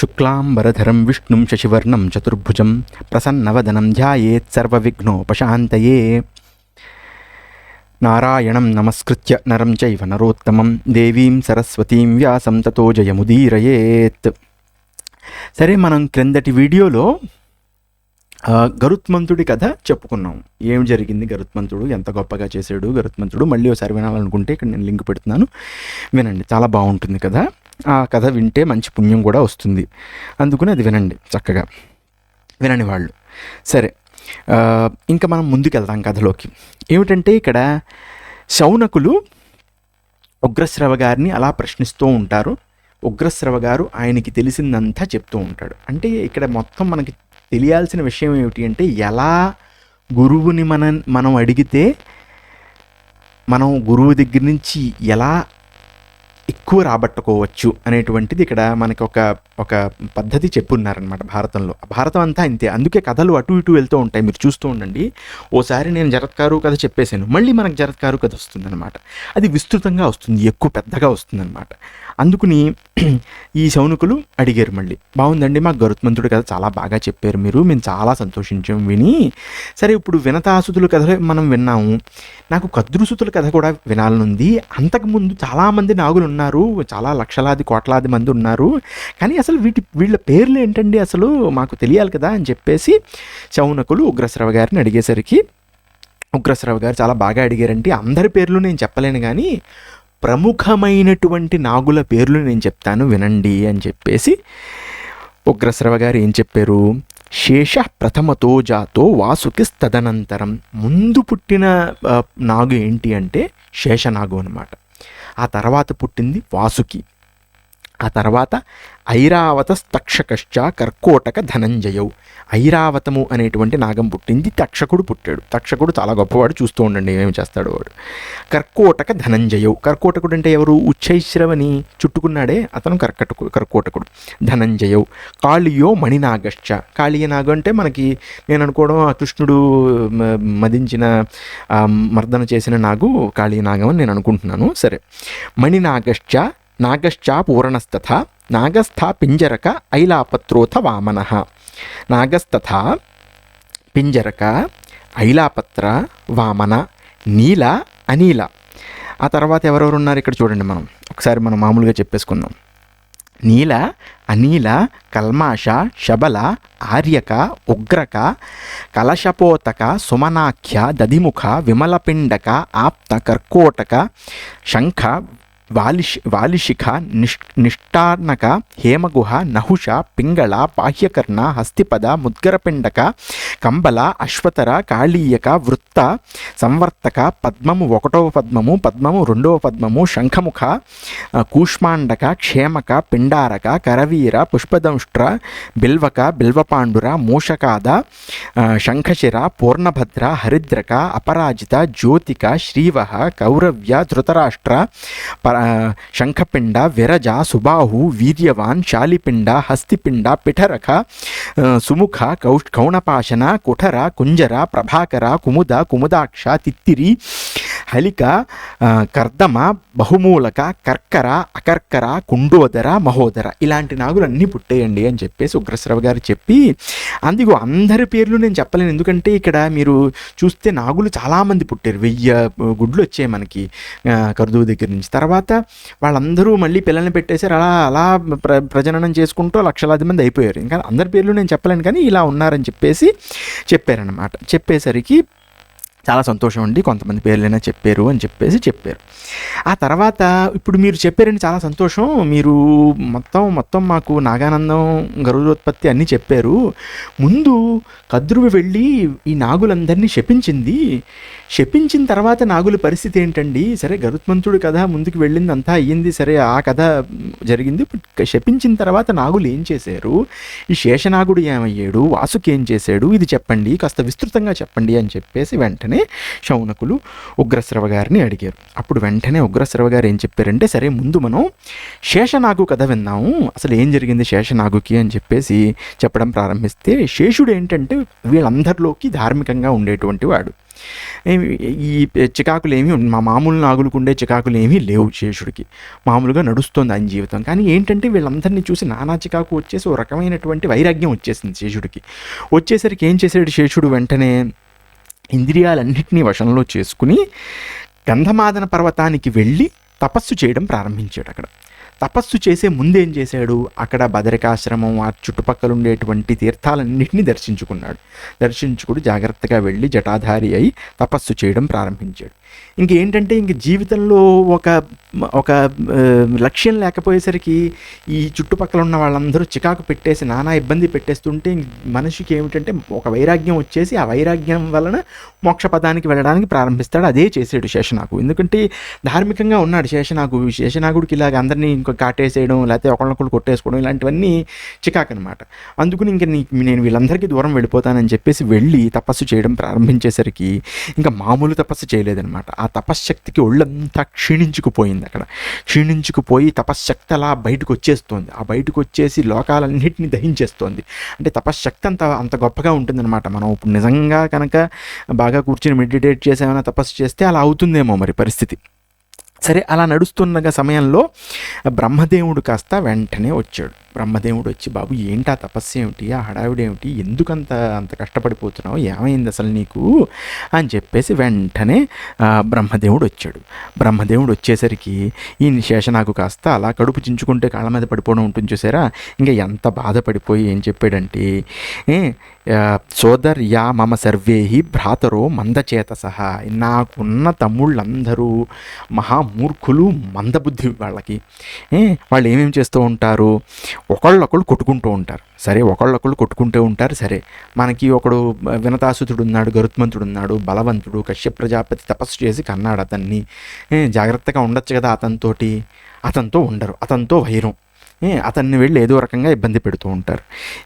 శుక్లాంబరధరం విష్ణుం శశివర్ణం చతుర్భుజం ప్రసన్నవదనం ధ్యాయేత్ సర్వవిఘ్నోపశాంతయే నారాయణం నమస్కృత్య నరం చైవ నరోత్తమం దేవీం సరస్వతీం వ్యాసం తతో జయముదీరయేత్ సరే మనం క్రిందటి వీడియోలో గరుత్మంతుడి కథ చెప్పుకున్నాం. ఏం జరిగింది? గరుత్మంతుడు ఎంత గొప్పగా చేశాడు? గరుత్మంతుడు మళ్ళీ ఒకసారి వినాలనుకుంటే ఇక్కడ నేను లింక్ పెడుతున్నాను. వినండి చాలా బాగుంటుంది కదా ఆ కథ వింటే మంచి పుణ్యం కూడా వస్తుంది. అందుకని అది వినండి చక్కగా. వినని వాళ్ళు. సరే ఇంకా మనం ముందుకెళ్దాం కథలోకి. ఏమిటంటే ఇక్కడ శౌనకులు ఉగ్రశ్రవ గారిని అలా ప్రశ్నిస్తూ ఉంటారు. ఉగ్రశ్రవ గారు ఆయనకి తెలిసిందంతా చెప్తూ ఉంటాడు. అంటే ఇక్కడ మొత్తం మనకి తెలియాల్సిన విషయం ఏమిటి అంటే ఎలా గురువుని మనం మనం అడిగితే మనం గురువు దగ్గర నుంచి ఎలా ఎక్కువ రాబట్టుకోవచ్చు అనేటువంటిది ఇక్కడ మనకి ఒక ఒక పద్ధతి చెప్పున్నారనమాట భారతంలో. భారతం అంతా ఇంతే. అందుకే కథలు అటు ఇటు వెళ్తూ ఉంటాయి. మీరు చూస్తూ ఉండండి. ఓసారి నేను జరత్కారు కథ చెప్పేశాను. మళ్ళీ మనకు జరత్కారు కథ వస్తుందన్నమాట. అది విస్తృతంగా వస్తుంది. ఎక్కువ పెద్దగా వస్తుందన్నమాట. అందుకుని ఈ శౌనకులు అడిగారు మళ్ళీ బాగుందండి మాకు గరుత్మంతుడు కథ చాలా బాగా చెప్పారు మీరు మేము చాలా సంతోషించాం విని. సరే ఇప్పుడు వినతాసుతుల కథ మనం విన్నాము. నాకు కద్రుసుతుల కథ కూడా వినాలనుంది. అంతకుముందు చాలామంది నాగులు ఉన్నారు చాలా లక్షలాది కోట్లాది మంది ఉన్నారు. కానీ అసలు వీటి వీళ్ళ పేర్లు ఏంటండి అసలు? మాకు తెలియాలి కదా? అని చెప్పేసి శౌనకులు ఉగ్రశ్రవ గారిని అడిగేసరికి ఉగ్రశ్రవ గారు చాలా బాగా అడిగారంటే అందరి పేర్లు నేను చెప్పలేను కానీ ప్రముఖమైనటువంటి నాగుల పేర్లు నేను చెప్తాను వినండి అని చెప్పేసి ఉగ్రశ్రవ గారు ఏం చెప్పారు? శేష ప్రథమతో జాతో వాసుకి తదనంతరం ముందు పుట్టిన నాగు ఏంటి అంటే శేషనాగు అనమాట ఆ తర్వాత పుట్టింది వాసుకి. ఆ తర్వాత ఐరావత తక్షకశ్చ కర్కోటక ధనంజయౌ ఐరావతము అనేటువంటి నాగం పుట్టింది తక్షకుడు పుట్టాడు. తక్షకుడు చాలా గొప్పవాడు చూస్తూ ఉండండి ఏమేమి చేస్తాడు వాడు. కర్కోటక ధనంజయౌ కర్కోటకుడు అంటే ఎవరు? ఉచ్చైశ్రవని చుట్టుకున్నాడే అతను కర్కటకు కర్కోటకుడు. ధనంజయౌ. కాళియో మణినాగశ్చ. కాళీయ నాగం అంటే మనకి నేను అనుకోవడం ఆ కృష్ణుడు మ- మదించిన మర్దన చేసిన నాగు కాళీయ నాగం అని నేను అనుకుంటున్నాను. సరే. మణినాగశ్చ నాగశ్చా పూరణస్తథ నాగస్థ పింజరక ఐలాపత్రోథ వామన. నాగస్తథ పింజరక ఐలాపత్ర వామన నీల అనీల. ఆ తర్వాత ఎవరెవరు ఉన్నారు ఇక్కడ చూడండి మనం. ఒకసారి మనం మామూలుగా చెప్పేసుకుందాం. నీల అనీల కల్మాష శబల ఆర్యక ఉగ్రక కలశపోతక సుమనాఖ్య దధిముఖ విమలపిండక ఆప్త కర్కోటక శంఖ వాలిష్ వాలిశిఖ నిష్ నిష్టార్నక హేమగుహ నహుష పింగళ బాహ్యకర్ణ హస్తిపద ముద్గరపిండక కంబల అశ్వతర కాళీయక వృత్త సంవర్తక పద్మము ఒకటవ పద్మము పద్మము రెండవ పద్మము శంఖముఖ కూష్మాండక క్షేమక పిండారక కరవీర పుష్పదంష్ట్ర బిల్వక బిల్వపాండుర మూషకాద శంఖశిర పూర్ణభద్ర హరిద్రక అపరాజిత జ్యోతిక శ్రీవహ కౌరవ్య ధృతరాష్ట్ర పర शंखपिंड विरज सुबाहु वीर्यवान शालिपिंड हस्तिपिंड पिठरख सुमुख कौ कौनपाशन कुठर कुंजर प्रभाकर कुमुद कुमुदाक्ष तिरी హలిక కర్దమ బహుమూలక కర్కర అకర్కర కుండోదర మహోదర ఇలాంటి నాగులు అన్నీ పుట్టేయండి అని చెప్పేసి ఉగ్రశ్రవ గారు చెప్పి అందుకు అందరి పేర్లు నేను చెప్పలేను. ఎందుకంటే ఇక్కడ మీరు చూస్తే నాగులు చాలామంది పుట్టారు. వెయ్యి గుడ్లు వచ్చాయి మనకి ఆ, కర్దువు దగ్గర నుంచి. తర్వాత వాళ్ళందరూ మళ్ళీ పిల్లల్ని పెట్టేశారు. అలా అలా ప్ర ప్రజననం చేసుకుంటూ లక్షలాది మంది అయిపోయారు. ఇంకా అందరి పేర్లు నేను చెప్పలేను కానీ ఇలా ఉన్నారని చెప్పేసి చెప్పారనమాట చెప్పేసరికి చాలా సంతోషం అండి కొంతమంది పేర్లైనా చెప్పారు అని చెప్పేసి చెప్పారు. ఆ తర్వాత ఇప్పుడు మీరు చెప్పారని చాలా సంతోషం. మీరు మొత్తం మొత్తం మాకు నాగానందం గరుడోత్పత్తి అన్నీ చెప్పారు. ముందు కద్రువు వెళ్ళి ఈ నాగులందరినీ శపించింది. శపించిన తర్వాత నాగుల పరిస్థితి ఏంటండి? సరే గరుత్మంతుడు కథ ముందుకు వెళ్ళింది అంతా అయ్యింది. సరే ఆ కథ జరిగింది. శపించిన తర్వాత నాగులు ఏం చేశారు? ఈ శేషనాగుడు ఏమయ్యాడు? వాసుకి ఏం చేశాడు? ఇది చెప్పండి. కాస్త విస్తృతంగా చెప్పండి అని చెప్పేసి వెంటనే వెంటనే శౌనకులు ఉగ్రశ్రవ గారిని అడిగారు. అప్పుడు వెంటనే ఉగ్రశ్రవ గారు ఏం చెప్పారంటే సరే ముందు మనం శేషనాగు కథ విన్నాము అసలు ఏం జరిగింది శేషనాగుకి అని చెప్పేసి చెప్పడం ప్రారంభిస్తే శేషుడు ఏంటంటే వీళ్ళందరిలోకి ధార్మికంగా ఉండేటువంటి వాడు. ఈ చికాకులు ఏమి మా మామూలు నాగులకు ఉండే చికాకులు ఏమీ లేవు శేషుడికి. మామూలుగా నడుస్తుంది ఆయన జీవితం. కానీ ఏంటంటే వీళ్ళందరినీ చూసి నానా చికాకు వచ్చేసి ఓ రకమైనటువంటి వైరాగ్యం వచ్చేసింది శేషుడికి. వచ్చేసరికి ఏం చేశాడు శేషుడు వెంటనే? ఇంద్రియాలన్నింటినీ వశంలో చేసుకుని గంధమాదన పర్వతానికి వెళ్ళి తపస్సు చేయడం ప్రారంభించాడు అక్కడ. తపస్సు చేసే ముందేం చేశాడు? అక్కడ బదరికాశ్రమం ఆ చుట్టుపక్కల ఉండేటువంటి తీర్థాలన్నింటినీ దర్శించుకున్నాడు. దర్శించుకుని జాగ్రత్తగా వెళ్ళి జటాధారి అయి తపస్సు చేయడం ప్రారంభించాడు. ఇంకేంటంటే ఇంక జీవితంలో ఒక ఒక లక్ష్యం లేకపోయేసరికి ఈ చుట్టుపక్కల ఉన్న వాళ్ళందరూ చికాకు పెట్టేసి నానా ఇబ్బంది పెట్టేస్తుంటే మనిషికి ఏమిటంటే ఒక వైరాగ్యం వచ్చేసి ఆ వైరాగ్యం వలన మోక్ష పదానికి వెళ్ళడానికి ప్రారంభిస్తాడు. అదే చేసాడు శేషనాగు. ఎందుకంటే ధార్మికంగా ఉన్నాడు శేషనాగు. శేషనాగుడికి ఇలాగ అందరినీ ఇంకో కాటేసేయడం లేకపోతే ఒకళ్ళొకళ్ళు కొట్టేసుకోవడం ఇలాంటివన్నీ చికాకు అనమాట అందుకని ఇంక నేను వీళ్ళందరికీ దూరం వెళ్ళిపోతానని చెప్పేసి వెళ్ళి తపస్సు చేయడం ప్రారంభించేసరికి ఇంకా మామూలు తపస్సు చేయలేదన్నమాట ఆ తపశ్శక్తికి ఒళ్ళంతా క్షీణించుకుపోయింది అక్కడ. క్షీణించుకుపోయి తపశ్శక్తి అలా బయటకు వచ్చేస్తుంది ఆ బయటకు వచ్చేసి లోకాలన్నింటినీ దహించేస్తోంది. అంటే తపశ్శక్తి అంత అంత గొప్పగా ఉంటుందన్నమాట. మనం ఇప్పుడు నిజంగా కనుక బాగా కూర్చుని మెడిటేట్ చేసేమైనా తపస్సు చేస్తే అలా అవుతుందేమో మరి పరిస్థితి. సరే అలా నడుస్తున్న సమయంలో బ్రహ్మదేవుడు కాస్త వెంటనే వచ్చాడు. బ్రహ్మదేవుడు వచ్చి బాబు ఏంటి ఆ తపస్సు ఏమిటి? ఆ హడావిడేమిటి ఎందుకంత అంత కష్టపడిపోతున్నావు? ఏమైంది అసలు నీకు? అని చెప్పేసి వెంటనే బ్రహ్మదేవుడు వచ్చాడు బ్రహ్మదేవుడు వచ్చేసరికి ఈ నిశేష నాకు కాస్త అలా కడుపు చించుకుంటే కాళ్ళ మీద పడిపోవడం ఉంటుంది చూసారా? ఇంకా ఎంత బాధపడిపోయి ఏం చెప్పాడంటే ఏ, ఆ, సోదర్యా మమ సర్వేహి భ్రాతరో మందచేత సహా నాకున్న తమ్ముళ్ళందరూ మహామూర్ఖులు మందబుద్ధి వాళ్ళకి. వాళ్ళు ఏమేమి చేస్తూ ఉంటారు? ఒకళ్ళొకళ్ళు కొట్టుకుంటూ ఉంటారు. సరే ఒకళ్ళొకళ్ళు కొట్టుకుంటూ ఉంటారు సరే. మనకి ఒకడు వినతాసుతుడు ఉన్నాడు గరుత్మంతుడు ఉన్నాడు బలవంతుడు కశ్యప ప్రజాపతి తపస్సు చేసి కన్నాడు అతన్ని. జాగ్రత్తగా ఉండొచ్చు కదా అతనితోటి. అతనితో ఉండరు. అతనితో వైరం. అతన్ని వెళ్ళి ఏదో రకంగా ఇబ్బంది పెడుతూ ఉంటారు.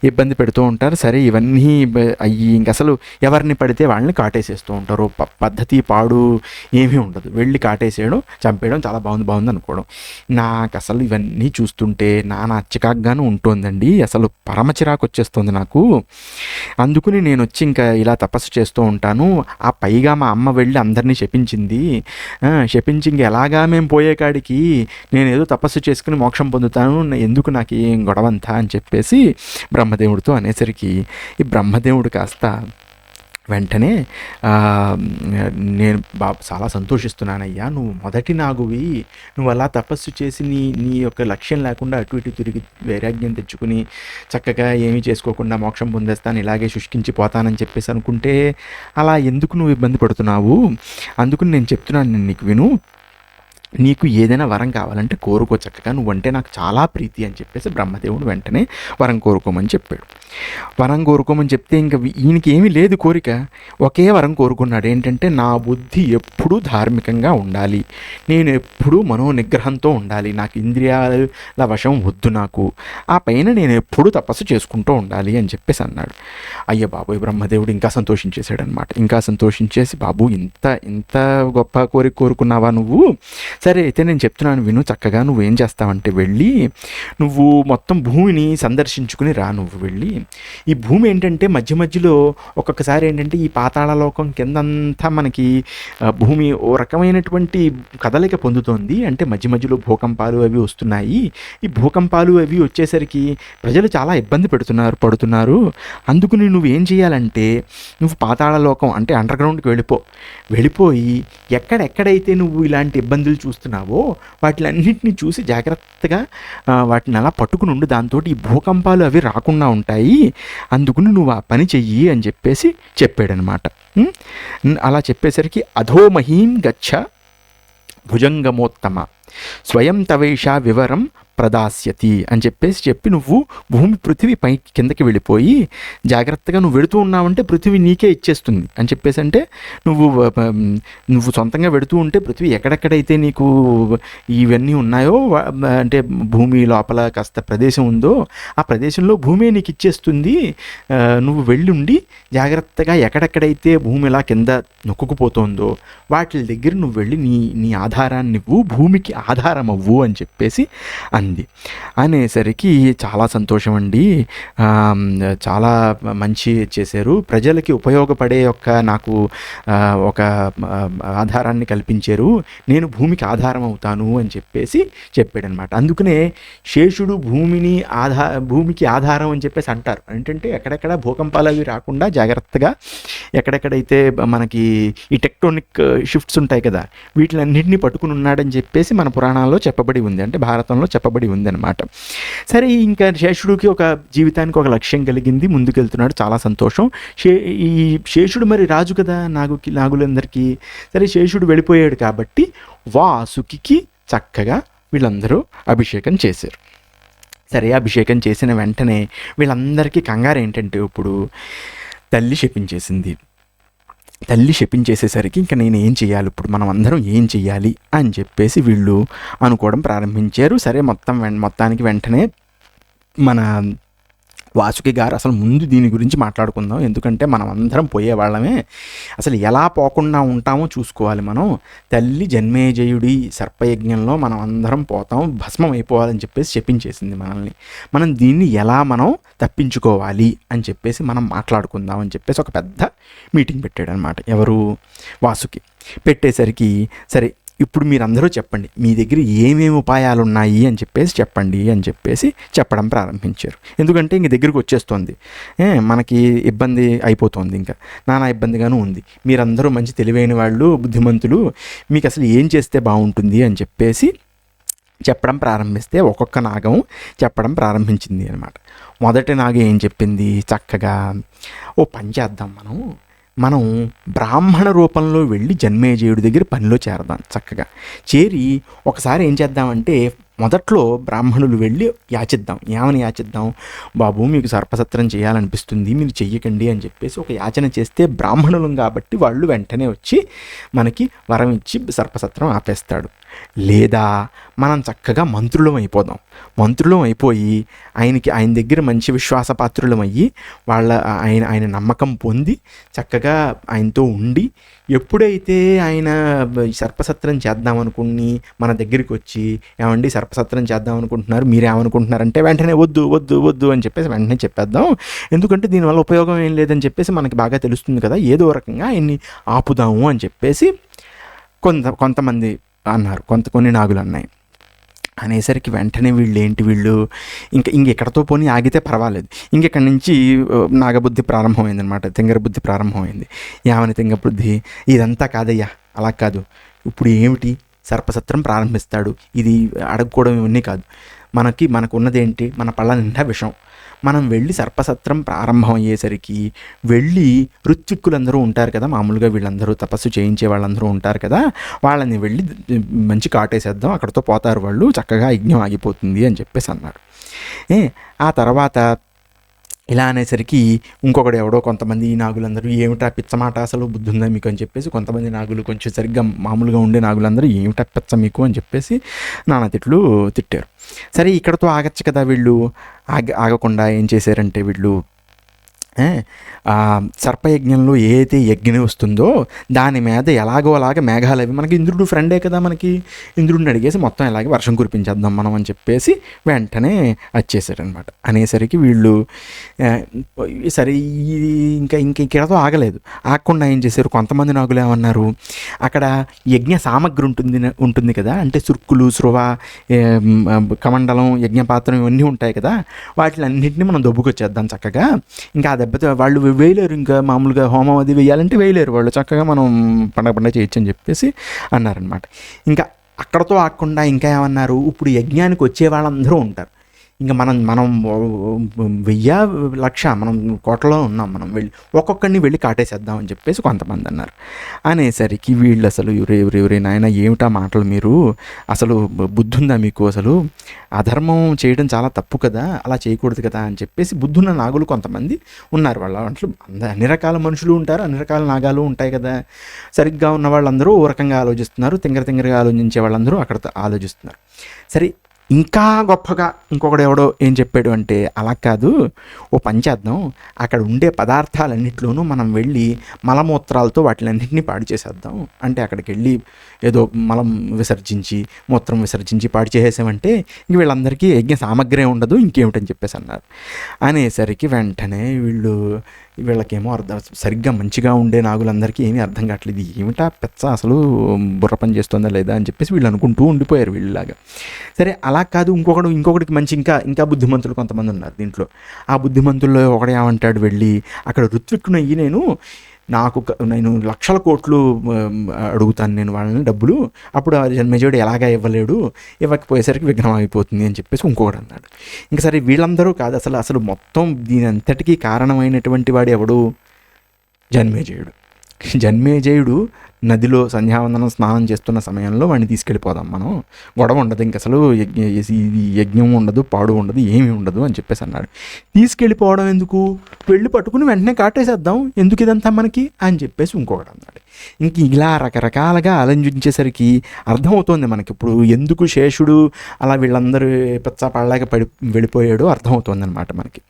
ఇబ్బంది పెడుతూ ఉంటారు. సరే ఇవన్నీ అయ్యి ఇంక అసలు ఎవరిని పడితే వాళ్ళని కాటేసేస్తూ ఉంటారు. ప- పద్ధతి పాడు ఏమీ ఉండదు. వెళ్ళి కాటేసేయడం చంపేయడం చాలా బాగుంది బాగుంది అనుకోవడం. నాకు అసలు ఇవన్నీ చూస్తుంటే నానా చికాగ్గాను ఉంటుందండి. అసలు పరమ చిరాకు వచ్చేస్తుంది నాకు. అందుకుని నేను వచ్చి ఇంకా ఇలా తపస్సు చేస్తూ ఉంటాను. ఆ పైగా మా అమ్మ వెళ్ళి అందరినీ శపించింది. శపించి ఇంక ఎలాగా మేము పోయే కాడికి నేను ఏదో తపస్సు చేసుకుని మోక్షం పొందుతాను ఎందుకు నాకు ఏం గొడవంతా అని చెప్పేసి బ్రహ్మదేవుడితో అనేసరికి ఈ బ్రహ్మదేవుడు కాస్త వెంటనే నేను బా చాలా సంతోషిస్తున్నానయ్యా. నువ్వు మొదటి నాగువి. నువ్వు అలా తపస్సు చేసి నీ నీ యొక్క లక్ష్యం లేకుండా అటు ఇటు తిరిగి వైరాగ్యం తెచ్చుకుని చక్కగా ఏమీ చేసుకోకుండా మోక్షం పొందేస్తాను ఇలాగే శుష్కించి పోతానని చెప్పేసి అనుకుంటే అలా ఎందుకు నువ్వు ఇబ్బంది పడుతున్నావు? అందుకు నేను చెప్తున్నాను నేను నీకు విను. నీకు ఏదైనా వరం కావాలంటే కోరుకో చక్కగా నువ్వంటే నాకు చాలా ప్రీతి అని చెప్పేసి బ్రహ్మదేవుడు వెంటనే వరం కోరుకోమని చెప్పాడు. వరం కోరుకోమని చెప్తే ఇంకా ఈయనకి ఏమీ లేదు కోరిక. ఒకే వరం కోరుకున్నాడు. ఏంటంటే నా బుద్ధి ఎప్పుడూ ధార్మికంగా ఉండాలి. నేను ఎప్పుడూ మనోనిగ్రహంతో ఉండాలి. నాకు ఇంద్రియాల వశం వద్దు నాకు. ఆ పైన నేను ఎప్పుడూ తపస్సు చేసుకుంటూ ఉండాలి అని చెప్పేసి అన్నాడు. అయ్య బాబోయ్ బ్రహ్మదేవుడు ఇంకా సంతోషించేశాడనమాట ఇంకా సంతోషించేసి బాబు ఇంత ఇంత గొప్ప కోరిక కోరుకున్నావా నువ్వు? సరే అయితే నేను చెప్తున్నాను విను చక్కగా. నువ్వు ఏం చేస్తావంటే వెళ్ళి నువ్వు మొత్తం భూమిని సందర్శించుకుని రా నువ్వు వెళ్ళి. ఈ భూమి ఏంటంటే మధ్య మధ్యలో ఒక్కొక్కసారి ఏంటంటే ఈ పాతాళలోకం కింద కిందంతా మనకి భూమి ఓ రకమైనటువంటి కదలిక పొందుతోంది. అంటే మధ్య మధ్యలో భూకంపాలు అవి వస్తున్నాయి. ఈ భూకంపాలు అవి వచ్చేసరికి ప్రజలు చాలా ఇబ్బంది పెడుతున్నారు పడుతున్నారు. అందుకని నువ్వు ఏం చేయాలంటే నువ్వు పాతాళలోకం అంటే అండర్ గ్రౌండ్కి వెళ్ళిపో. వెళ్ళిపోయి ఎక్కడెక్కడైతే నువ్వు ఇలాంటి ఇబ్బందులు చూస్తున్నావో వాటిలన్నింటినీ చూసి జాగ్రత్తగా వాటిని అలా పట్టుకుని ఉండు. దాంతో ఈ భూకంపాలు అవి రాకుండా ఉంటాయి. అందుకుని నువ్వు ఆ పని చెయ్యి అని చెప్పేసి చెప్పాడనమాట. అలా చెప్పేసరికి అధోమహీం గచ్చ భుజంగమోత్తమ. స్వయం తవైషా వివరం ప్రదాస్యతి అని చెప్పేసి చెప్పి నువ్వు భూమి పృథివీ పై కిందకి వెళ్ళిపోయి జాగ్రత్తగా నువ్వు వెడుతూ ఉన్నావంటే పృథివీ నీకే ఇచ్చేస్తుంది. అని చెప్పేసి అంటే నువ్వు నువ్వు సొంతంగా వెడుతూ ఉంటే పృథివీ ఎక్కడెక్కడైతే నీకు ఇవన్నీ ఉన్నాయో అంటే భూమి లోపల కాస్త ప్రదేశం ఉందో ఆ ప్రదేశంలో భూమి నీకు ఇచ్చేస్తుంది. నువ్వు వెళ్ళుండి జాగ్రత్తగా ఎక్కడెక్కడైతే భూమి ఇలా కింద నొక్కుకుపోతుందో వాటి దగ్గర నువ్వు వెళ్ళి నీ నీ ఆధారాన్ని ఇవ్వు భూమికి ఆధారం అవ్వు అని చెప్పేసి అంది. అనేసరికి చాలా సంతోషం అండి చాలా మంచి చేశారు. ప్రజలకి ఉపయోగపడే యొక్క నాకు ఒక ఆధారాన్ని కల్పించారు. నేను భూమికి ఆధారం అవుతాను అని చెప్పేసి చెప్పాడనమాట. అందుకనే శేషుడు భూమిని ఆధా భూమికి ఆధారం అని చెప్పేసి అంటారు. ఏంటంటే ఎక్కడెక్కడ భూకంపాలు అవి రాకుండా జాగ్రత్తగా ఎక్కడెక్కడైతే మనకి ఈ టెక్టోనిక్ షిఫ్ట్స్ ఉంటాయి కదా వీటిలన్నింటినీ పట్టుకుని ఉన్నాడని చెప్పేసి మన పురాణాల్లో చెప్పబడి ఉంది. అంటే భారతంలో చెప్పబడి ఉంది ఉందన్నమాట. సరే ఇంకా శేషుడికి ఒక జీవితానికి ఒక లక్ష్యం కలిగింది. ముందుకెళ్తున్నాడు. చాలా సంతోషం. శే ఈ శేషుడు మరి రాజు కదా నాగుకి నాగులందరికీ. సరే శేషుడు వెళ్ళిపోయాడు కాబట్టి వాసుకి చక్కగా వీళ్ళందరూ అభిషేకం చేశారు. సరే అభిషేకం చేసిన వెంటనే వీళ్ళందరికీ కంగారు ఏంటంటే ఇప్పుడు తల్లి శపించేసింది. తల్లి శపించేసేసరికి ఇంకా నేను ఏం చేయాలి ఇప్పుడు మనం అందరం ఏం చేయాలి అని చెప్పేసి వీళ్ళు అనుకోవడం ప్రారంభించారు. సరే మొత్తం మొత్తానికి వెంటనే మన వాసుకి గారు అసలు ముందు దీని గురించి మాట్లాడుకుందాం. ఎందుకంటే మనం అందరం పోయేవాళ్ళమే. అసలు ఎలా పోకుండా ఉంటామో చూసుకోవాలి మనం. తల్లి జన్మేజయుడి సర్పయజ్ఞంలో మనం అందరం పోతాం. భస్మం అయిపోవాలని చెప్పేసి చెప్పించేసింది మనల్ని. మనం దీన్ని ఎలా మనం తప్పించుకోవాలి అని చెప్పేసి మనం మాట్లాడుకుందాం అని చెప్పేసి ఒక పెద్ద మీటింగ్ పెట్టాడు అనమాట ఎవరు? వాసుకి. పెట్టేసరికి సరే ఇప్పుడు మీరందరూ చెప్పండి మీ దగ్గర ఏమేమి ఉపాయాలు ఉన్నాయి అని చెప్పేసి చెప్పండి అని చెప్పేసి చెప్పడం ప్రారంభించారు. ఎందుకంటే ఇంక దగ్గరికి వచ్చేస్తుంది. మనకి ఇబ్బంది అయిపోతుంది ఇంకా. నానా ఇబ్బందిగానూ ఉంది. మీరందరూ మంచి తెలివైన వాళ్ళు బుద్ధిమంతులు మీకు అసలు ఏం చేస్తే బాగుంటుంది అని చెప్పేసి చెప్పడం ప్రారంభిస్తే ఒక్కొక్క నాగం చెప్పడం ప్రారంభించింది అనమాట మొదటి నాగం ఏం చెప్పింది? చక్కగా ఓ పని చేద్దాం మనం. మనం బ్రాహ్మణ రూపంలో వెళ్ళి జన్మేజయుడి దగ్గర పనిలో చేరదాం చక్కగా. చేరి ఒకసారి ఏం చేద్దామంటే మొదట్లో బ్రాహ్మణులు వెళ్ళి యాచిద్దాం. ఏమని యాచిద్దాం. బాబు మీకు సర్పసత్రం చేయాలనిపిస్తుంది మీరు చెయ్యకండి అని చెప్పేసి ఒక యాచన చేస్తే బ్రాహ్మణులం కాబట్టి వాళ్ళు వెంటనే వచ్చి మనకి వరం ఇచ్చి సర్పసత్రం ఆపేస్తాడు. లేదా మనం చక్కగా మంత్రులం అయిపోదాం. మంత్రులం అయిపోయి ఆయనకి ఆయన దగ్గర మంచి విశ్వాసపాత్రులం అయ్యి వాళ్ళ ఆయన ఆయన నమ్మకం పొంది చక్కగా ఆయనతో ఉండి ఎప్పుడైతే ఆయన ఈ సర్పసత్రం చేద్దాం అనుకుని మన దగ్గరికి వచ్చి ఏమండి సర్పసత్రం చేద్దాం అనుకుంటున్నారు మీరేమనుకుంటున్నారంటే వెంటనే వద్దు వద్దు వద్దు అని చెప్పేసి వెంటనే చెప్పేద్దాం. ఎందుకంటే దీనివల్ల ఉపయోగం ఏం లేదని చెప్పేసి మనకి బాగా తెలుస్తుంది కదా ఏదో రకంగా ఆయన్ని ఆపుదాము అని చెప్పేసి కొంత కొంతమంది అన్నారు. కొంత కొన్ని నాగులు అన్నాయి. అనేసరికి వెంటనే వీళ్ళు ఏంటి వీళ్ళు? ఇంకా ఇంక ఎక్కడతో పోనీ ఆగితే పర్వాలేదు. ఇంకెక్కడి నుంచి నాగబుద్ధి ప్రారంభమైంది అనమాట తింగర బుద్ధి ప్రారంభమైంది. ఏమని తింగబుద్ధి ఇదంతా కాదయ్యా. అలా కాదు. ఇప్పుడు ఏమిటి? సర్పసత్రం ప్రారంభిస్తాడు. ఇది అడగకూడదు ఇవన్నీ కాదు. మనకి మనకు ఉన్నదేంటి మన పళ్ళ నిండా విషం. మనం వెళ్ళి సర్పసత్రం ప్రారంభం అయ్యేసరికి వెళ్ళి ఋత్విక్కులందరూ ఉంటారు కదా మామూలుగా వీళ్ళందరూ తపస్సు చేయించే వాళ్ళందరూ ఉంటారు కదా వాళ్ళని వెళ్ళి మంచి కాటేసేద్దాం అక్కడితో పోతారు వాళ్ళు చక్కగా యజ్ఞం ఆగిపోతుంది అని చెప్పేసి అన్నాడు ఏ ఆ తర్వాత ఇలా అనేసరికి ఇంకొకడు ఎవడో కొంతమంది ఈ నాగులందరూ ఏమిటా పిచ్చమాట అసలు? బుద్ధి ఉందా మీకు? అని చెప్పేసి కొంతమంది నాగులు కొంచెం సరిగ్గా మామూలుగా ఉండే నాగులందరూ ఏమిటా పిచ్చ మీకు? అని చెప్పేసి నానా తిట్లు తిట్టారు. సరే ఇక్కడతో ఆగచ్చు కదా వీళ్ళు? ఆగ ఆగకుండా ఏం చేశారంటే వీళ్ళు సర్పయజ్ఞంలో ఏదైతే యజ్ఞం వస్తుందో దాని మీద ఎలాగో అలాగ మేఘాలు అవి మనకి ఇంద్రుడు ఫ్రెండే కదా మనకి. ఇంద్రుడిని అడిగేసి మొత్తం ఇలాగే వర్షం కురిపించేద్దాం మనం అని చెప్పేసి వెంటనే వచ్చేసాడనమాట అనేసరికి వీళ్ళు సరే ఇంకా ఇంక ఇక్కడతో ఆగలేదు. ఆగకుండా ఏం చేశారు? కొంతమంది నాగులు ఏమన్నారు? అక్కడ యజ్ఞ సామగ్రి ఉంటుంది ఉంటుంది కదా అంటే సుర్కులు స్రువ కమండలం యజ్ఞపాత్రం ఇవన్నీ ఉంటాయి కదా వాటిలన్నింటినీ మనం దొబ్బుకొచ్చేద్దాం చక్కగా. ఇంకా అది దెబ్బతో వాళ్ళు వేయలేరు. ఇంకా మామూలుగా హోమం అది వేయాలంటే వేయలేరు. వాళ్ళు చక్కగా మనం పండగ పండగ చేయొచ్చు అని చెప్పేసి అన్నారనమాట ఇంకా అక్కడతో ఆకుండా ఇంకా ఏమన్నారు? ఇప్పుడు యజ్ఞానికి వచ్చే వాళ్ళందరూ ఉంటారు. ఇంకా మనం మనం వెయ్య లక్ష మనం కోటలో ఉన్నాం మనం వెళ్ళి ఒక్కొక్కడిని వెళ్ళి కాటేసేద్దాం అని చెప్పేసి కొంతమంది అన్నారు. అనేసరికి వీళ్ళు అసలు ఎవరే ఎవరే ఎవరే నాయన ఏమిటా మాటలు మీరు? అసలు బుద్ధి ఉందా మీకు? అసలు అధర్మం చేయడం చాలా తప్పు కదా అలా చేయకూడదు కదా అని చెప్పేసి బుద్ధున్న నాగులు కొంతమంది ఉన్నారు. వాళ్ళ దాంట్లో అంద- అన్ని రకాల మనుషులు ఉంటారు అన్ని రకాల నాగాలు ఉంటాయి కదా. సరిగ్గా ఉన్న వాళ్ళందరూ ఓ రకంగా ఆలోచిస్తున్నారు తింగర తింగరగా ఆలోచించే వాళ్ళందరూ అక్కడ ఆలోచిస్తున్నారు. సరే ఇంకా గొప్పగా ఇంకొకడు ఎవడో ఏం చెప్పాడు అంటే అలా కాదు ఓ పని చేద్దాం. అక్కడ ఉండే పదార్థాలన్నింటిలోనూ మనం వెళ్ళి మలమూత్రాలతో వాటిలన్నింటినీ పాడు చేసేద్దాం. అంటే అక్కడికి వెళ్ళి ఏదో మలం విసర్జించి మూత్రం విసర్జించి పాడు చేసేసామంటే ఇంక వీళ్ళందరికీ యజ్ఞ సామగ్రి ఉండదు ఇంకేమిటని చెప్పేసి అన్నారు. అనేసరికి వెంటనే వీళ్ళు వీళ్ళకేమో అర్థం సరిగ్గా మంచిగా ఉండే నాగులందరికీ ఏమీ అర్థం కావట్లేదు. ఏమిటా పెచ్చ అసలు బుర్ర పని చేస్తుందా లేదా అని చెప్పేసి వీళ్ళు అనుకుంటూ ఉండిపోయారు వీళ్ళలాగా. సరే అలా కాదు ఇంకొకడు ఇంకొకటికి మంచి ఇంకా ఇంకా బుద్ధిమంతులు కొంతమంది ఉన్నారు దీంట్లో. ఆ బుద్ధిమంతుల్లో ఒకడు ఏమంటాడు వెళ్ళి అక్కడ ఋత్విక్కునయ్యి నేను నాకు నేను లక్షల కోట్లు అడుగుతాను నేను వాళ్ళని డబ్బులు. అప్పుడు ఆ జన్మజయుడు ఎలాగా ఇవ్వలేడు. ఇవ్వకపోయేసరికి విఘ్నం అయిపోతుంది అని చెప్పేసి ఇంకొకడు అన్నాడు. ఇంకా సరే వీళ్ళందరూ కాదు అసలు అసలు మొత్తం దీని అంతటికీ కారణమైనటువంటి వాడు ఎవడు? జన్మేజయుడు జన్మేజయుడు నదిలో సంధ్యావందనం స్నానం చేస్తున్న సమయంలో వాడిని తీసుకెళ్ళిపోదాం మనం. గొడవ ఉండదు ఇంక అసలు యజ్ఞ ఇది యజ్ఞం ఉండదు పాడు ఉండదు ఏమీ ఉండదు అని చెప్పేసి అన్నాడు. తీసుకెళ్ళిపోవడం ఎందుకు? వెళ్ళి పట్టుకుని వెంటనే కాటేసేద్దాం ఎందుకు ఇదంతా మనకి? అని చెప్పేసి ఇంకొకటి అన్నాడు. ఇంక ఇలా రకరకాలుగా ఆలోచించేసరికి అర్థమవుతోంది మనకి. ఇప్పుడు ఎందుకు శేషుడు అలా వీళ్ళందరూ పెచ్చపాళ్ళగా పడి వెళ్ళిపోయాడో అర్థమవుతోంది అనమాట మనకి.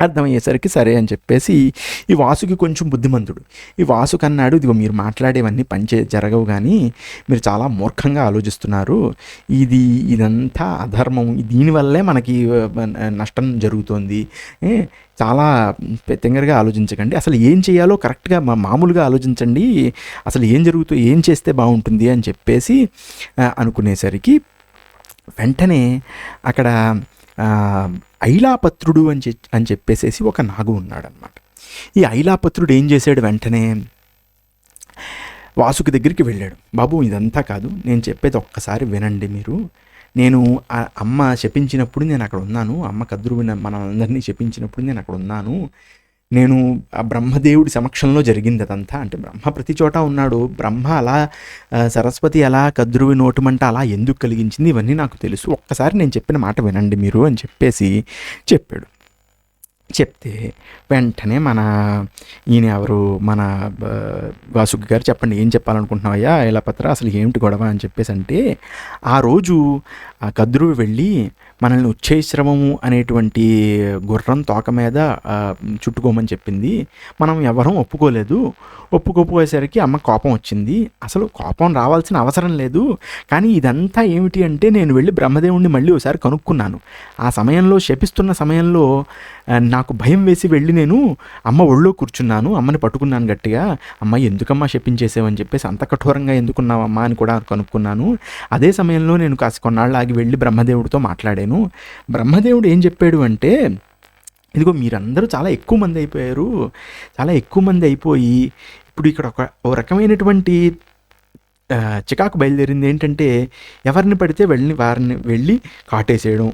అర్థమయ్యేసరికి సరే అని చెప్పేసి ఈ వాసుకి కొంచెం బుద్ధిమంతుడు. ఈ వాసుకి అన్నాడు ఇదిగో మీరు మాట్లాడేవన్నీ పనిచే జరగవు కానీ మీరు చాలా మూర్ఖంగా ఆలోచిస్తున్నారు. ఇది ఇదంతా అధర్మం. దీనివల్లే మనకి నష్టం జరుగుతోంది. చాలా తింగరగా ఆలోచించకండి. అసలు ఏం చేయాలో కరెక్ట్గా మా మామూలుగా ఆలోచించండి. అసలు ఏం జరుగుతూ ఏం చేస్తే బాగుంటుంది? అని చెప్పేసి అనుకునేసరికి వెంటనే అక్కడ ఐలాపత్రుడు అని చె అని చెప్పేసేసి ఒక నాగు ఉన్నాడనమాట ఈ ఐలాపత్రుడు ఏం చేశాడు వెంటనే? వాసుకి దగ్గరికి వెళ్ళాడు. బాబు ఇదంతా కాదు. నేను చెప్పేది ఒక్కసారి వినండి మీరు. నేను అమ్మ శపించినప్పుడు నేను అక్కడ ఉన్నాను. అమ్మ కద్రువిన మనందరినీ శపించినప్పుడు నేను అక్కడ ఉన్నాను. నేను ఆ బ్రహ్మదేవుడి సమక్షంలో జరిగింది అదంతా అంటే బ్రహ్మ ప్రతి చోట ఉన్నాడు. బ్రహ్మ అలా సరస్వతి అలా కద్రువి నోటుమంట అలా ఎందుకు కలిగించింది? ఇవన్నీ నాకు తెలుసు. ఒక్కసారి నేను చెప్పిన మాట వినండి మీరు అని చెప్పేసి చెప్పాడు. చెప్తే వెంటనే మన ఈయన ఎవరు? మన వాసుకి గారు చెప్పండి. ఏం చెప్పాలనుకుంటున్నావయ్యా? ఇలాపత్ర అసలు ఏమిటి గొడవ అని చెప్పేసి అంటే ఆ రోజు ఆ కద్రువు వెళ్ళి మనల్ని ఉచ్చేశ్రవము అనేటువంటి గుర్రం తోక మీద చుట్టుకోమని చెప్పింది. మనం ఎవరం ఒప్పుకోలేదు. ఒప్పుకోపోయేసరికి అమ్మ కోపం వచ్చింది. అసలు కోపం రావాల్సిన అవసరం లేదు. కానీ ఇదంతా ఏమిటి అంటే నేను వెళ్ళి బ్రహ్మదేవుణ్ణి మళ్ళీ ఒకసారి కనుక్కున్నాను. ఆ సమయంలో శపిస్తున్న సమయంలో నాకు భయం వేసి వెళ్ళి నేను అమ్మ ఒళ్ళో కూర్చున్నాను. అమ్మని పట్టుకున్నాను గట్టిగా. అమ్మ ఎందుకమ్మా శపించేసావని చెప్పేసి అంత కఠోరంగా ఎందుకున్నావమ్మా? అని కూడా కనుక్కున్నాను. అదే సమయంలో నేను కాస్త కొన్నాళ్ళు ఆగి వెళ్ళి బ్రహ్మదేవుడితో మాట్లాడాను. బ్రహ్మదేవుడు ఏం చెప్పాడు అంటే ఇదిగో మీరందరూ చాలా ఎక్కువ మంది అయిపోయారు. చాలా ఎక్కువ మంది అయిపోయి ఇప్పుడు ఇక్కడ ఒక ఓ రకమైనటువంటి చికాకు బయలుదేరింది. ఏంటంటే ఎవరిని పడితే వెళ్ళి వారిని వెళ్ళి కాటేసేయడం.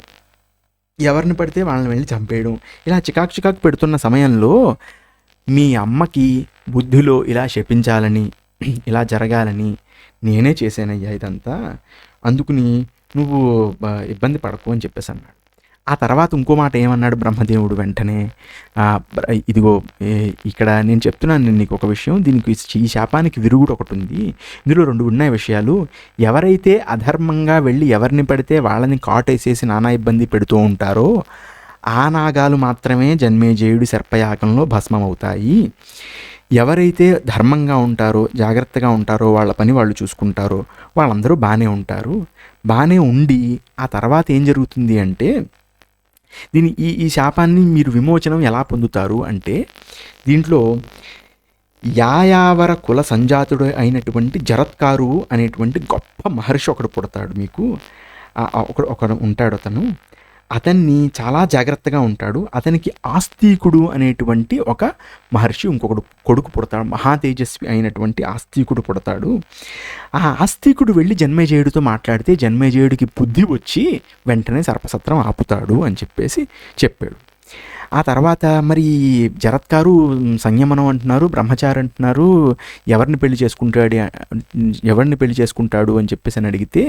ఎవరిని పడితే వాళ్ళని వెళ్ళి చంపేయడం. ఇలా చికాకు చికాకు పెడుతున్న సమయంలో మీ అమ్మకి బుద్ధిలో ఇలా శపించాలని ఇలా జరగాలని నేనే చేశానయ్యా ఇదంతా. అందుకుని నువ్వు ఇబ్బంది పడకు అని చెప్పేసి అన్నాడు. ఆ తర్వాత ఇంకో మాట ఏమన్నాడు బ్రహ్మదేవుడు వెంటనే? ఇదిగో ఇక్కడ నేను చెప్తున్నాను నేను నీకు ఒక విషయం. దీనికి ఈ శాపానికి విరుగుడు ఒకటి ఉంది. ఇందులో రెండు ఉన్నాయి విషయాలు. ఎవరైతే అధర్మంగా వెళ్ళి ఎవరిని పడితే వాళ్ళని కాటేసేసి నానా ఇబ్బంది పెడుతూ ఉంటారో ఆ నాగాలు మాత్రమే జన్మేజయుడి సర్పయాగంలో భస్మం అవుతాయి ఎవరైతే ధర్మంగా ఉంటారో జాగ్రత్తగా ఉంటారో వాళ్ళ పని వాళ్ళు చూసుకుంటారో వాళ్ళందరూ బాగానే ఉంటారు. బాగానే ఉండి ఆ తర్వాత ఏం జరుగుతుంది అంటే దీని ఈ ఈ శాపాన్ని మీరు విమోచనం ఎలా పొందుతారు అంటే దీంట్లో యాయావర కుల సంజాతుడు అయినటువంటి జరత్కారు అనేటువంటి గొప్ప మహర్షి ఒకడు పుడతాడు మీకు. ఒక ఒకడు ఒకడు ఉంటాడు అతను. అతన్ని చాలా జాగ్రత్తగా ఉంటాడు. అతనికి ఆస్తికుడు అనేటువంటి ఒక మహర్షి ఇంకొకడు కొడుకు పుడతాడు. మహా తేజస్వి అయినటువంటి ఆస్తికుడు పుడతాడు. ఆ ఆస్తికుడు వెళ్ళి జన్మేజయుడితో మాట్లాడితే జన్మేజయుడికి బుద్ధి వచ్చి వెంటనే సర్పసత్రం ఆపుతాడు అని చెప్పేసి చెప్పాడు. ఆ తర్వాత మరి జరత్కారు సంయమనం అంటున్నారు బ్రహ్మచారి అంటున్నారు ఎవరిని పెళ్ళి చేసుకుంటాడు ఎవరిని పెళ్ళి చేసుకుంటాడు అని చెప్పేసి అని అడిగితే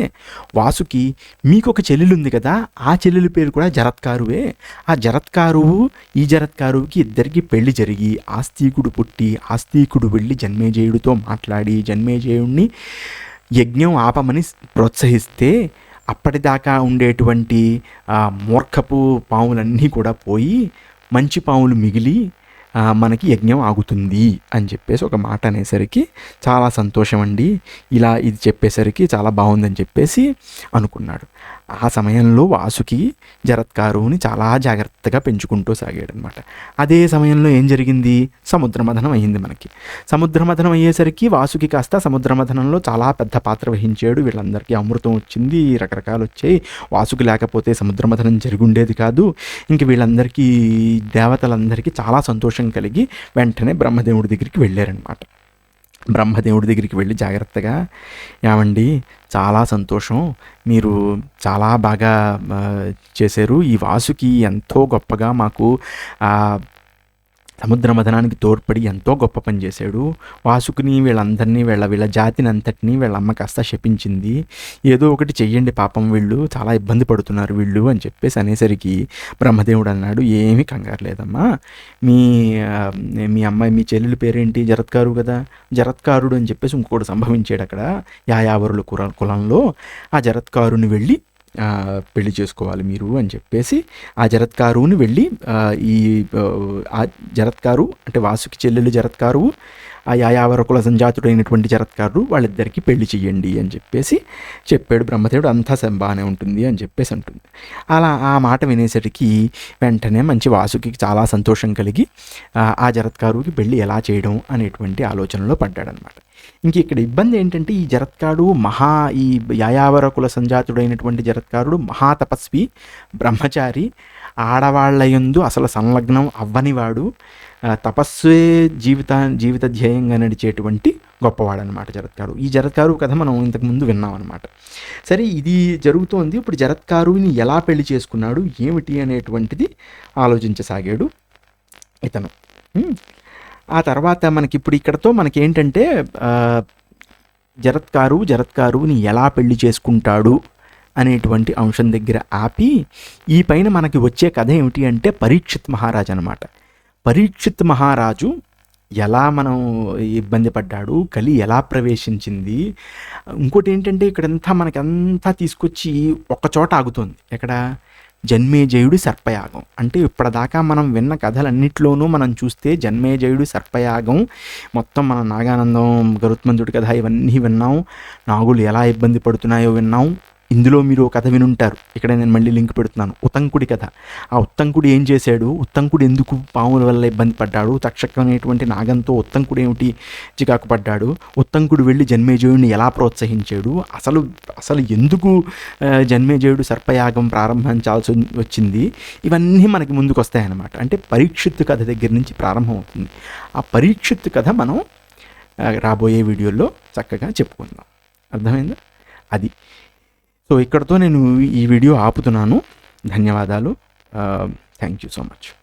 వాసుకి మీకు ఒక చెల్లెలు ఉంది కదా ఆ చెల్లెలి పేరు కూడా జరత్కారువే ఆ జరత్కారువు ఈ జరత్కారువుకి ఇద్దరికి పెళ్ళి జరిగి ఆస్తికుడు పుట్టి ఆస్తికుడు వెళ్ళి జన్మేజయుడితో మాట్లాడి జన్మేజయుడిని యజ్ఞం ఆపమని ప్రోత్సహిస్తే అప్పటిదాకా ఉండేటువంటి మూర్ఖపు పాములన్నీ కూడా పోయి మంచి పాములు మిగిలి మనకి యజ్ఞం ఆగుతుంది అని చెప్పేసి ఒక మాట అనేసరికి చాలా సంతోషం అండి ఇలా ఇది చెప్పేసరికి చాలా బాగుందని చెప్పేసి అనుకున్నాడు. ఆ సమయంలో వాసుకి జరత్కారుని చాలా జాగ్రత్తగా పెంచుకుంటూ సాగాడనమాట. అదే సమయంలో ఏం జరిగింది? సముద్ర మథనం అయ్యింది మనకి. సముద్ర మథనం అయ్యేసరికి వాసుకి కాస్త సముద్ర మథనంలో చాలా పెద్ద పాత్ర వహించాడు. వీళ్ళందరికీ అమృతం వచ్చింది రకరకాలు వచ్చాయి. వాసుకి లేకపోతే సముద్ర మథనం జరిగి ఉండేది కాదు. ఇంక వీళ్ళందరికీ దేవతలందరికీ చాలా సంతోషం కలిగి వెంటనే బ్రహ్మదేవుడి దగ్గరికి వెళ్ళారనమాట. బ్రహ్మదేవుడి దగ్గరికి వెళ్ళి జాగ్రత్తగా ఏమండి చాలా సంతోషం. మీరు చాలా బాగా చేశారు. ఈ వాసుకి ఎంతో గొప్పగా మాకు సముద్ర మథనానికి తోడ్పడి ఎంతో గొప్ప పని చేశాడు. వాసుకుని వీళ్ళందరినీ వీళ్ళ వీళ్ళ జాతిని అంతటినీ వీళ్ళ అమ్మ కాస్త శపించింది. ఏదో ఒకటి చెయ్యండి పాపం వీళ్ళు చాలా ఇబ్బంది పడుతున్నారు వీళ్ళు అని చెప్పేసి అనేసరికి బ్రహ్మదేవుడు అన్నాడు ఏమీ కంగారు లేదమ్మా. మీ మీ అమ్మాయి మీ చెల్లెలి పేరేంటి? జరత్కారు కదా. జరత్కారుడు అని చెప్పేసి ఇంకొకటి సంభవించాడు అక్కడ యాయావరుల కుల కులంలో. ఆ జరత్కారుని వెళ్ళి పెళ్ళి చేసుకోవాలి మీరు అని చెప్పేసి ఆ జరత్కారుని వెళ్ళి ఈ ఆ, జరత్కారు అంటే వాసుకి చెల్లెలు జరత్కారు ఆ యాయావరకుల సంజాతుడైనటువంటి జరత్కారుడు వాళ్ళిద్దరికీ పెళ్ళి చెయ్యండి అని చెప్పేసి చెప్పాడు బ్రహ్మదేవుడు. అంతా స- బాగానే ఉంటుంది అని చెప్పేసి అంటుంది. అలా ఆ మాట వినేసరికి వెంటనే మంచి వాసుకి చాలా సంతోషం కలిగి ఆ, జరత్కారుకి పెళ్ళి ఎలా చేయడం అనేటువంటి ఆలోచనలో పడ్డాడనమాట. ఇంక ఇక్కడ ఇబ్బంది ఏంటంటే ఈ జరత్కాడు మహా ఈ యాయావరకుల సంజాతుడైనటువంటి జరత్కారుడు మహాతపస్వి బ్రహ్మచారి ఆడవాళ్ళయందు అసలు సంలగ్నం అవ్వనివాడు. తపస్సే జీవిత జీవిత ధ్యేయంగా నడిచేటువంటి గొప్పవాడనమాట జరత్కారు ఈ జరత్కారు కథ మనం ఇంతకుముందు విన్నాం అనమాట సరే ఇది జరుగుతోంది. ఇప్పుడు జరత్కారుని ఎలా పెళ్ళి చేసుకున్నాడు? ఏమిటి అనేటువంటిది ఆలోచించసాగాడు ఇతను. ఆ తర్వాత మనకి ఇప్పుడు ఇక్కడతో మనకి ఏంటంటే జరత్కారు జరత్కారుని ఎలా పెళ్ళి చేసుకుంటాడు అనేటువంటి అంశం దగ్గర ఆపి ఈ పైన మనకి వచ్చే కథ ఏమిటి అంటే పరీక్షిత్ మహారాజు అనమాట పరీక్షిత్ మహారాజు ఎలా మనం ఇబ్బంది పడ్డాడు కలి ఎలా ప్రవేశించింది ఇంకోటి ఏంటంటే ఇక్కడంతా మనకంతా తీసుకొచ్చి ఒక చోట ఆగుతుంది. ఎక్కడ? జన్మేజయుడి సర్పయాగం. అంటే ఇప్పటిదాకా మనం విన్న కథలన్నిట్లోనూ మనం చూస్తే జన్మేజయుడి సర్పయాగం మొత్తం మన నాగానందం గరుత్మంతుడి కథ ఇవన్నీ విన్నాం. నాగులు ఎలా ఇబ్బంది పడుతున్నాయో విన్నాం. ఇందులో మీరు ఒక కథ వినుంటారు. ఇక్కడ నేను మళ్ళీ లింక్ పెడుతున్నాను. ఉతంకుడి కథ. ఆ ఉత్తంకుడు ఏం చేశాడు? ఉత్తంకుడు ఎందుకు పాముల వల్ల ఇబ్బంది పడ్డాడు? తక్షక అనేటువంటి నాగంతో ఉత్తంకుడు ఏమిటి చికాకు పడ్డాడు? ఉత్తంకుడు వెళ్ళి జన్మేజయుడిని ఎలా ప్రోత్సహించాడు? అసలు అసలు ఎందుకు జన్మేజయుడు సర్పయాగం ప్రారంభించాల్సి వచ్చింది? ఇవన్నీ మనకి ముందుకు వస్తాయన్నమాట అంటే పరీక్షిత్ కథ దగ్గర నుంచి ప్రారంభమవుతుంది ఆ పరీక్షిత్ కథ మనం రాబోయే వీడియోలో చక్కగా చెప్పుకుందాం. అర్థమైందా? అది. సో ఇక్కడతో నేను ఈ వీడియో ఆపుతున్నాను. ధన్యవాదాలు. Thank you so much.